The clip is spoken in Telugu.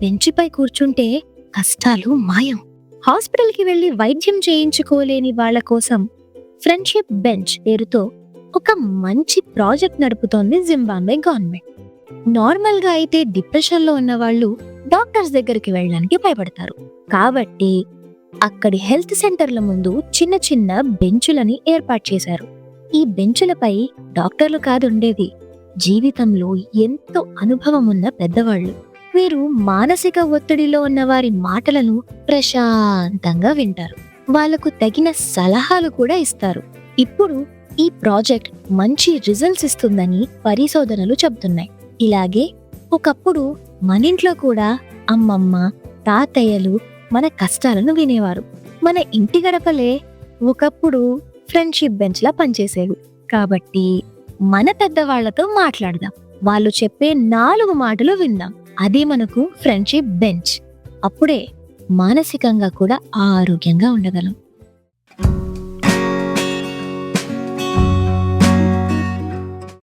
బెంచ్పై కూర్చుంటే కష్టాలు మాయం. హాస్పిటల్కి వెళ్ళి వైద్యం చేయించుకోలేని వాళ్ళ కోసం ఫ్రెండ్షిప్ బెంచ్ పేరుతో ఒక మంచి ప్రాజెక్ట్ నడుపుతోంది జింబాబ్వే గవర్నమెంట్. నార్మల్గా అయితే డిప్రెషన్లో ఉన్న వాళ్ళు డాక్టర్స్ దగ్గరికి వెళ్ళడానికి భయపడతారు. కాబట్టి అక్కడి హెల్త్ సెంటర్ల ముందు చిన్న చిన్న బెంచులని ఏర్పాటు చేశారు. ఈ బెంచులపై డాక్టర్లు కాదు ఉండేది జీవితంలో ఎంతో అనుభవం ఉన్న పెద్దవాళ్ళు. వీరు మానసిక ఒత్తిడిలో ఉన్న వారి మాటలను ప్రశాంతంగా వింటారు. వాళ్ళకు తగిన సలహాలు కూడా ఇస్తారు. ఇప్పుడు ఈ ప్రాజెక్ట్ మంచి రిజల్ట్స్ ఇస్తుందని పరిశోధనలు చెబుతున్నాయి. ఇలాగే ఒకప్పుడు మన ఇంట్లో కూడా అమ్మమ్మ తాతయ్యలు మన కష్టాలను వినేవారు. మన ఇంటి గడపలే ఒకప్పుడు ఫ్రెండ్షిప్ బెంచ్లా పనిచేసేవి. కాబట్టి మన పెద్దవాళ్ళతో మాట్లాడదాం. వాళ్ళు చెప్పే నాలుగు మాటలు విందాం. అదే మనకు ఫ్రెండ్షిప్ బెంచ్ అప్పుడే మానసికంగా కూడా ఆరోగ్యంగా ఉండగలం.